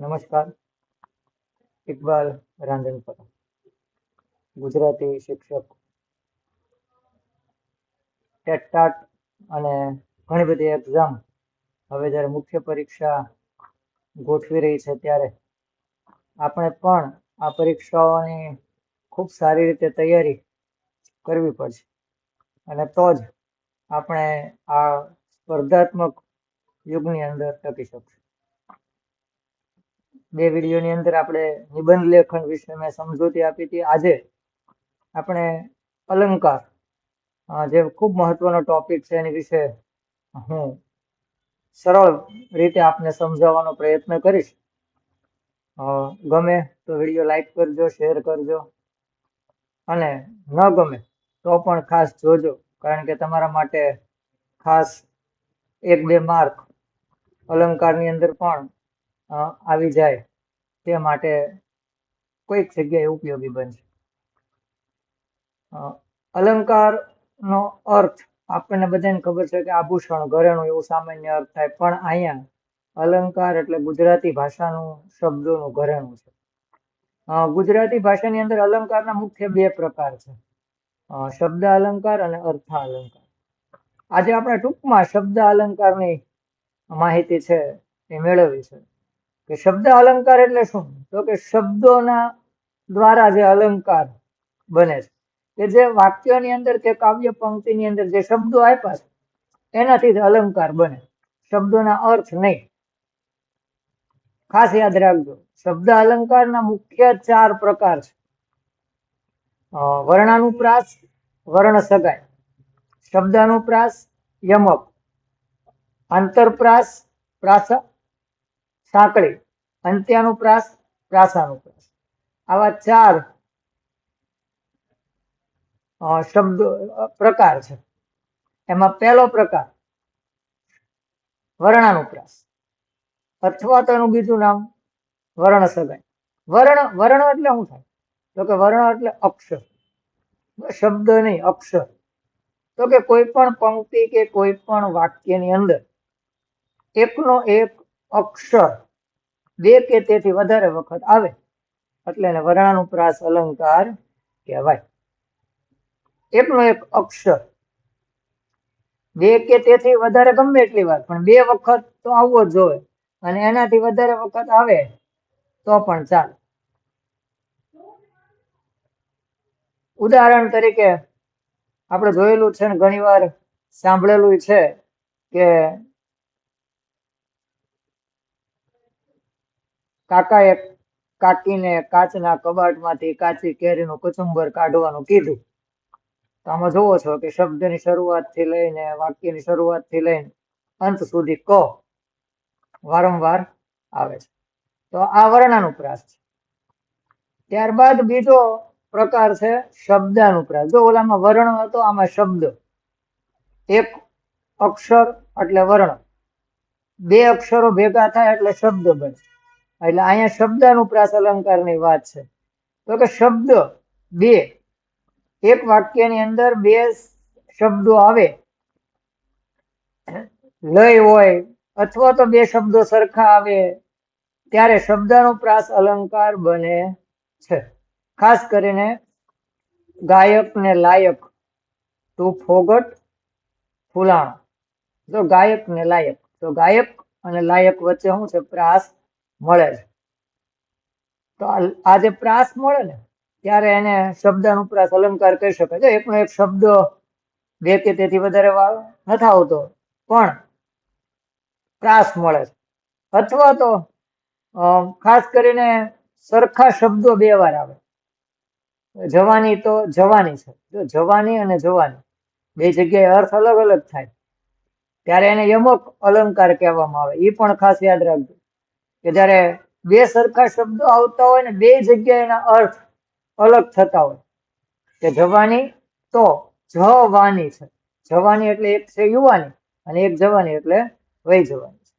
નમસ્કાર. ઇકબાલ રાંધનપરા ગુજરાતી શિક્ષક ટેટટાટ અને ઘણી બધી એક્ઝામ હવે જ્યારે મુખ્ય પરીક્ષા ગોઠવી રહી છે ત્યારે આપણે પણ આ પરીક્ષાઓની ખૂબ સારી રીતે તૈયારી કરવી પડશે. અને તો જ આપણે આ સ્પર્ધાત્મક યુગની અંદર ટકી શકશું. બે વિડીયોની અંદર આપણે નિબંધ લેખન વિશે મેં સમજૂતી આપી હતી. આજે આપણે અલંકાર જે ખૂબ મહત્વનો ટોપિક છે એની વિશે હું સરળ રીતે આપને સમજાવવાનો પ્રયત્ન કરીશ. ગમે તો વીડિયો લાઈક કરજો શેર કરજો. અને ન ગમે તો પણ ખાસ જોજો, કારણ કે તમારા માટે ખાસ એક બે માર્ક અલંકારની અંદર પણ આવી જાય તે માટે કોઈક જગ્યાએ ઉપયોગી બનશે. અલંકારનો અર્થ આપણને બધાને ખબર છે કે આભૂષણ, ઘરેણું એવું સામાન્ય અર્થ થાય, પણ અહીંયા અલંકાર એટલે ગુજરાતી ભાષાનું શબ્દોનું ઘરેણું છે. ગુજરાતી ભાષાની અંદર અલંકારના મુખ્ય બે પ્રકાર છે. શબ્દ અલંકાર અને અર્થ અલંકાર આજે આપણે ટૂંકમાં શબ્દ અલંકારની માહિતી છે એ મેળવી છે. કે શબ્દ અલંકાર એટલે શું? તો કે શબ્દોના દ્વારા જે અલંકાર બને છે. કે જે વાક્યની અંદર કે કાવ્ય પંક્તિની અંદર જે શબ્દો આપ્યા છે, એનાથી અલંકાર બને. શબ્દોના અર્થ નહીં. ખાસ યાદ રાખજો, શબ્દ અલંકારના મુખ્ય ચાર પ્રકાર છે. વર્ણાનુપ્રાસ વર્ણ સગાઈ શબ્દાનુપ્રાસ, યમક. આંતરપ્રાસ, પ્રાસ સાંકળી અંત્યાનુપ્રાસ પ્રાસાનુપ્રાસ આવા ચાર શબ્દો પ્રકાર છે. એમાં પહેલો પ્રકાર વર્ણાનુપ્રાસ અથવા તો એનું બીજું નામ વર્ણ સગાઈ. વર્ણ વર્ણ એટલે શું થાય? તો કે વર્ણ એટલે અક્ષર. શબ્દ નહીં, અક્ષર. તો કે કોઈ પણ પંક્તિ કે કોઈ પણ વાક્યની અંદર એકનો એક અક્ષર બે કે તેથી વધારે વખત આવે. એટલે એને વર્ણાનુપ્રાસ અલંકાર કહેવાય. એકનો એક અક્ષર. બે કે તેથી વધારે ગમે એટલી વાર, પણ બે વખત તો આવવો જ અને એનાથી વધારે વખત આવે તો પણ ચાલે. ઉદાહરણ તરીકે આપણે જોયેલું છે ને ઘણી વાર સાંભળેલું છે કે કાકાએ કાકીને કાચના કબાટમાંથી કાચી કેરીનું કચુંબર કાઢવાનું કીધું. તો આમાં જોવો છો કે શબ્દની શરૂઆતથી લઈને વાક્યની શરૂઆતથી લઈને અંત સુધી ક વારંવાર આવે છે. તો આ વર્ણાનુપ્રાસ છે. ત્યારબાદ બીજો પ્રકાર છે શબ્દાનુપ્રાસ. જો ઓલામાં વર્ણ હતો આમાં શબ્દ, એક અક્ષર એટલે વર્ણ, બે અક્ષરો ભેગા થાય એટલે શબ્દ બને. એટલે અહીંયા શબ્દાનુપ્રાસ અલંકારની વાત છે. તો કે શબ્દ બે, એક વાક્યની અંદર બે શબ્દો આવે. લય હોય અથવા તો બે શબ્દો સરખા આવે, ત્યારે શબ્દાનુપ્રાસ અલંકાર બને છે. ખાસ કરીને ગાયક ને લાયક, તું ફોગટ ફુલાણ. તો ગાયક ને લાયક. તો ગાયક અને લાયક વચ્ચે શું છે? પ્રાસ મળે છે. તો આ- જે પ્રાસ મળે ને, ત્યારે એને શબ્દ અનુપ્રાસ અલંકાર કહી શકાય. છે એકનો એક શબ્દ બે કે તેથી વધારે વાર નથી આવતો, પણ પ્રાસ મળે છે. અથવા તો ખાસ કરીને સરખા શબ્દો બે વાર આવે. જવાની તો જવાની છે. જો જવાની અને જવાની, બે જગ્યાએ અર્થ અલગ અલગ થાય, ત્યારે એને યમક અલંકાર કહેવામાં આવે. એ પણ ખાસ યાદ રાખજો. કે જ્યારે બે સરખા શબ્દો આવતા હોય ને બે જગ્યાએ એના અર્થ અલગ થતા હોય. કે જવાની તો જવાની છે. જવાની એટલે એક છે યુવાની અને એક જવાની એટલે વય જવાની છે.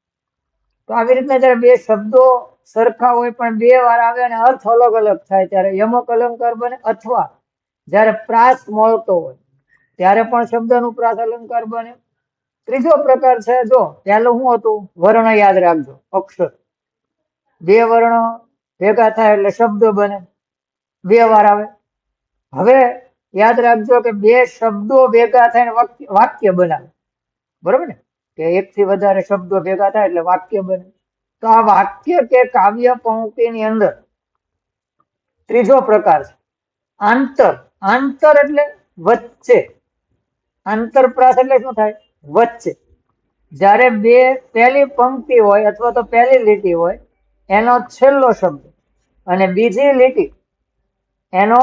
તો આવી રીતના જ્યારે બે શબ્દો સરખા હોય પણ બે વાર આવે અને અર્થ અલગ અલગ થાય ત્યારે યમક અલંકાર બને અથવા જ્યારે પ્રાસ મળતો હોય ત્યારે પણ શબ્દનું પ્રાસ અલંકાર બને. ત્રીજો પ્રકાર છે જો પહેલું શું હતું? વર્ણ યાદ રાખજો. અક્ષર. બે વર્ણો ભેગા થાય એટલે શબ્દો બને. બે વાર આવે. હવે યાદ રાખજો કે બે શબ્દો ભેગા વાક્ય વાક્ય બનાવે. બરોબર ને? કે એક થી વધારે શબ્દો ભેગા થાય એટલે વાક્ય બને. તો આ વાક્ય કે કાવ્ય પંક્તિની અંદર ત્રીજો પ્રકાર છે. આંતર. આંતર એટલે વચ્ચે. આંતરપ્રાસ એટલે શું થાય? વચ્ચે. જ્યારે બે પહેલી પંક્તિ હોય અથવા તો પહેલી લીટી હોય એનો છેલ્લો શબ્દ. અને બીજી લીટી, એનો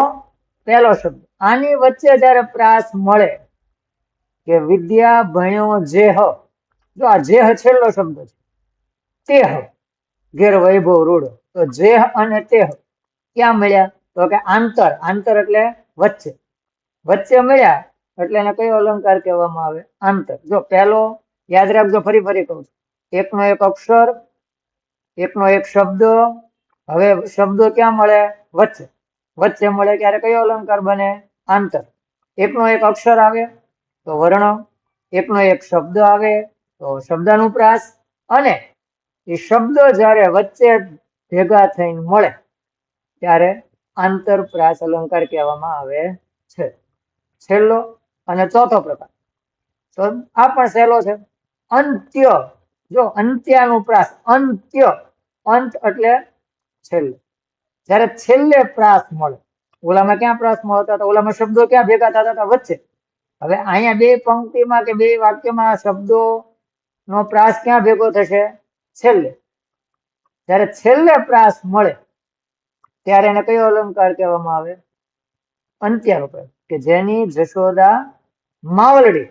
પહેલો શબ્દ. આની વચ્ચે જ્યારે પ્રાસ મળે, કે વિદ્યા ભણ્યો જેહ જો આ જેહ છેલ્લો શબ્દ છે તેહ ઘેર વૈભવ રૂડો તો જેહ અને તેહ ક્યાં મળ્યા? તો કે આંતર. આંતર એટલે વચ્ચે. વચ્ચે મળ્યા, એટલે એને કયો અલંકાર કહેવામાં આવે? આંતર. જો પહેલો, યાદ રાખજો, ફરી ફરી કહું છું. એકનો એક અક્ષર એકનો એક શબ્દ, હવે શબ્દો ક્યાં મળે? વચ્ચે. વચ્ચે મળે ત્યારે કયો અલંકાર બને? આંતર. એકનો એક અક્ષર આવે તો વર્ણ એકનો એક શબ્દ આવે તો શબ્દાનુપ્રાસ અને એ શબ્દો જ્યારે વચ્ચે ભેગા થઈને મળે, ત્યારે આંતરપ્રાસ અલંકાર કહેવામાં આવે છે. છેલ્લો અને ચોથો પ્રકાર. તો આ પણ સહેલો છે. અંત્ય. જો અંત્યાનુપ્રાસ અંત્ય અંત એટલે છેલ્લે. જ્યારે છેલ્લે પ્રાસ મળે, ઓલામાં ક્યાં પ્રાસ મળતા હતા? ઓલામાં શબ્દો ક્યાં ભેગા થતા હતા? વચ્ચે. હવે અહીંયા બે પંક્તિમાં કે બે વાક્યમાં શબ્દો નો પ્રાસ ક્યાં ભેગો થશે? છેલ્લે. જ્યારે છેલ્લે પ્રાસ મળે, ત્યારે એને કયો અલંકાર કહેવામાં આવે? અંત્યારોપણ. કે જેની જશોદા માવલડી.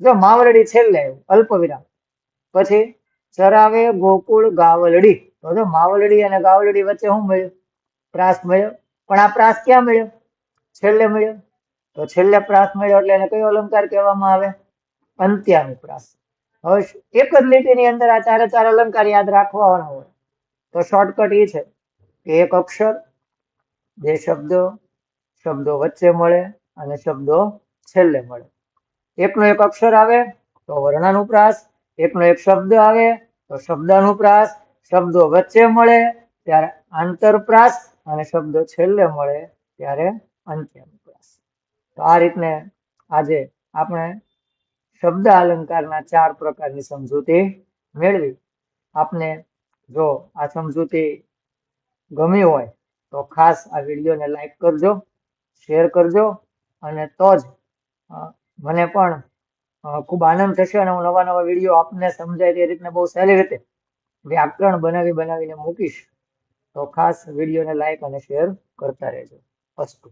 જો માવલડી છેલ્લે આવ્યું અલ્પ વિરામ પછી? ચરાવે ગોકુળ ગાવલડી. જો માવલડી અને ગાવલડી વચ્ચે શું મળ્યું? પ્રાસ મળ્યો. પણ આ પ્રાસ ક્યાં મળ્યો? છેલ્લે મળ્યો. તો છેલ્લે પ્રાસ મળ્યો એટલે એને કયો અલંકાર કહેવામાં આવે? અંત્યાનુપ્રાસ હવે એક જ લીટીની અંદર આ ચારે ચાર અલંકાર યાદ રાખવાના હોય. તો શોર્ટકટ એ છે કે એક અક્ષર, બે શબ્દો શબ્દો વચ્ચે મળે અને શબ્દો છેલ્લે મળે. એકનો એક અક્ષર આવે તો વર્ણાનુપ્રાસ એકનો એક શબ્દ આવે, તો શબ્દાનુપ્રાસ શબ્દો વચ્ચે મળે, ત્યારે આંતરપ્રાસ અને શબ્દો છેલ્લે મળે, ત્યારે અંત્યાનુપ્રાસ. તો આ રીતને આજે આપણે શબ્દ અલંકારના ચાર પ્રકારની સમજૂતી મેળવી. આપને જો આ સમજૂતી ગમી હોય, તો ખાસ આ વિડીયોને લાઈક કરજો, શેર કરજો, અને તો જ મને પણ ખૂબ આનંદ થશે અને હું નવા નવા વીડિયો આપને સમજાય તે રીતને બહુ સહેલી રીતે વ્યાકરણ બનાવી બનાવીને મૂકીશ. તો ખાસ વિડીયોને લાઈક અને શેર કરતા રહેજો. અસ્તુ.